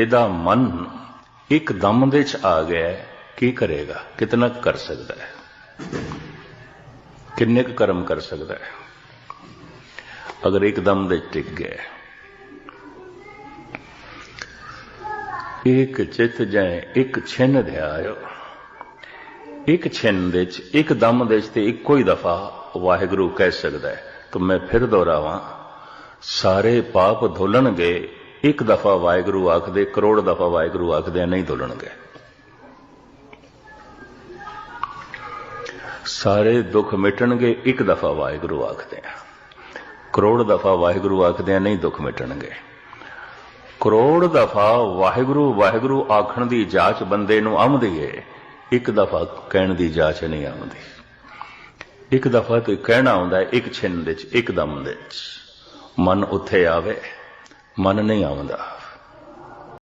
ਇਹਦਾ ਮਨ ਇੱਕ ਦਮ ਦੇ ਚ ਆ ਗਿਆ ਕੀ ਕਰੇਗਾ? ਕਿਤਨਾ ਕਰ ਸਕਦਾ ਹੈ? ਕਿੰਨੇ ਕੁ ਕਰਮ ਕਰ ਸਕਦਾ ਹੈ? ਅਗਰ ਇੱਕ ਦਮ ਦੇ ਚ ਟਿਕ ਗਿਆ ਇੱਕ ਚਿਤ ਜੈ ਇੱਕ ਛਿਨ ਧਿਆਇਓ ਇੱਕ ਛਿਨ ਦੇ ਚ, ਇੱਕ ਦਮ ਦੇ ਚ ਤੇ ਇੱਕੋ ਹੀ ਦਫਾ ਵਾਹਿਗੁਰੂ ਕਹਿ ਸਕਦਾ ਹੈ ਤਾਂ ਮੈਂ ਫਿਰ ਦੁਹਰਾਵਾਂ, ਸਾਰੇ ਪਾਪ ਧੁੱਲਣਗੇ ਇੱਕ ਦਫਾ ਵਾਹਿਗੁਰੂ ਆਖਦੇ, ਕਰੋੜ ਦਫਾ ਵਾਹਿਗੁਰੂ ਆਖਦੇ ਨਹੀਂ ਧੁੱਲਣਗੇ ਸਾਰੇ ਦੁੱਖ ਮਿਟਣਗੇ, ਇੱਕ ਦਫਾ ਵਾਹਿਗੁਰੂ ਆਖਦੇ ਆ। ਕਰੋੜ ਦਫਾ ਵਾਹਿਗੁਰੂ ਆਖਦੇ ਆ, ਨਹੀਂ ਦੁੱਖ ਮਿਟਣਗੇ। ਕਰੋੜ ਦਫਾ ਵਾਹਿਗੁਰੂ ਵਾਹਿਗੁਰੂ ਆਖਣ ਦੀ ਜਾਂਚ ਬੰਦੇ ਨੂੰ ਆਉਂਦੀ ਏ, ਇੱਕ ਦਫਾ ਕਹਿਣ ਦੀ ਜਾਂਚ ਨਹੀਂ ਆਉਂਦੀ। ਇੱਕ ਦਫਾ ਤੇ ਕਹਿਣਾ ਆਉਂਦਾ ਇੱਕ ਛਿਨ ਦੇ ਚ ਇੱਕ ਦਮ ਦੇ ਚ ਮਨ ਉੱਥੇ ਆਵੇ। ਮਨ ਨਹੀਂ ਆਉਂਦਾ।